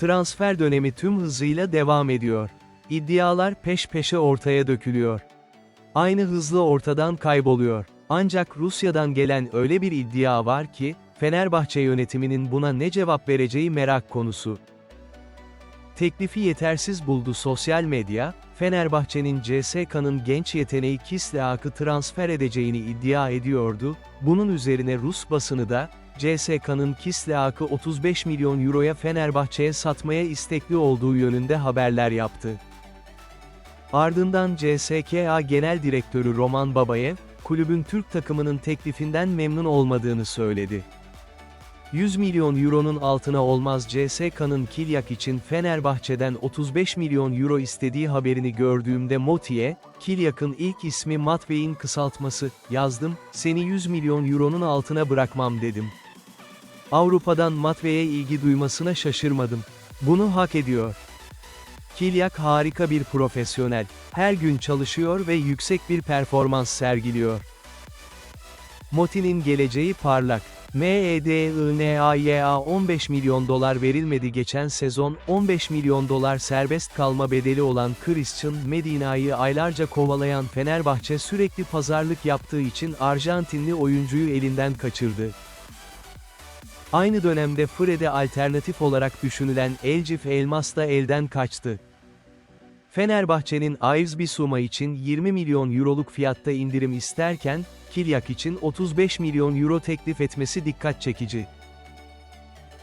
Transfer dönemi tüm hızıyla devam ediyor. İddialar peş peşe ortaya dökülüyor. Aynı hızlı ortadan kayboluyor. Ancak Rusya'dan gelen öyle bir iddia var ki, Fenerbahçe yönetiminin buna ne cevap vereceği merak konusu. Teklifi yetersiz buldu sosyal medya, Fenerbahçe'nin CSK'nın genç yeteneği Kisleak'ı transfer edeceğini iddia ediyordu, bunun üzerine Rus basını da, CSK'nın Kisleak'ı 35 milyon euroya Fenerbahçe'ye satmaya istekli olduğu yönünde haberler yaptı. Ardından CSKA Genel Direktörü Roman Babayev, kulübün Türk takımının teklifinden memnun olmadığını söyledi. 100 milyon euronun altına olmaz CSK'nın Kilyak için Fenerbahçe'den 35 milyon euro istediği haberini gördüğümde Moti'ye, Kilyak'ın ilk ismi Matvey'in kısaltması, yazdım, seni 100 milyon euronun altına bırakmam dedim. Avrupa'dan Matvey'e ilgi duymasına şaşırmadım. Bunu hak ediyor. Kilyak harika bir profesyonel, her gün çalışıyor ve yüksek bir performans sergiliyor. Moti'nin geleceği parlak. MEDINAYA 15 milyon dolar verilmedi geçen sezon, 15 milyon dolar serbest kalma bedeli olan Christian Medina'yı aylarca kovalayan Fenerbahçe sürekli pazarlık yaptığı için Arjantinli oyuncuyu elinden kaçırdı. Aynı dönemde Fred'e alternatif olarak düşünülen Elcif Elmas da elden kaçtı. Fenerbahçe'nin Ayvz Bissouma için 20 milyon euroluk fiyatta indirim isterken, Kilyak için 35 milyon euro teklif etmesi dikkat çekici.